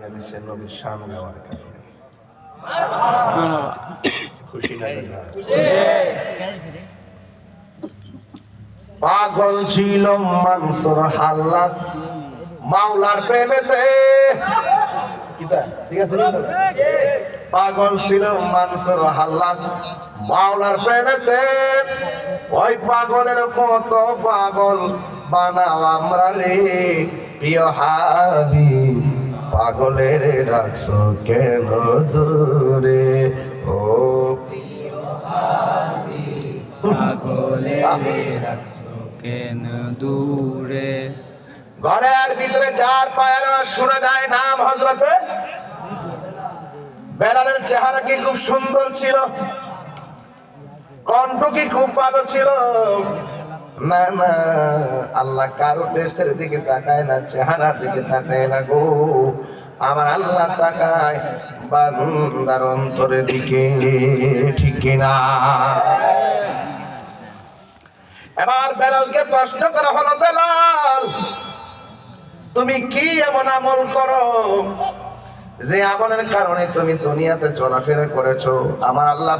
নবীর শান গাওয়ার কারণে। খুশি পাগল ছিল মানসুর হাল্লাস, মাওলার প্রেমেতে? পাগল ছিল মানসুর হাল্লাস, মাওলার প্রেমেতে। ওই পাগলের মতো পাগল বানাও আমরা রে, প্রিয় হাবি পাগলের রাখছো কেন দূরে? ও দূরে? ঘরের ভিতরে যার পায়ের শোনা যায় নাম হজরতে। বেলালের চেহারা কি খুব সুন্দর ছিল। কণ্ঠ কি খুব ভালো ছিল। না না, আল্লাহ কারও দেশের দিকে তাকায় না, চেহারার দিকে তাকায় না গো। আমার আল্লাহ তাকায় বান্দার অন্তরের দিকে, ঠিক কিনা? এবার বেলালকে প্রশ্ন করা হলো, বেলাল, তুমি কি এমন আমল করো যে আমলের কারণে তুমি দুনিয়াতে চলাফেরা করেছ? আমার আল্লাহ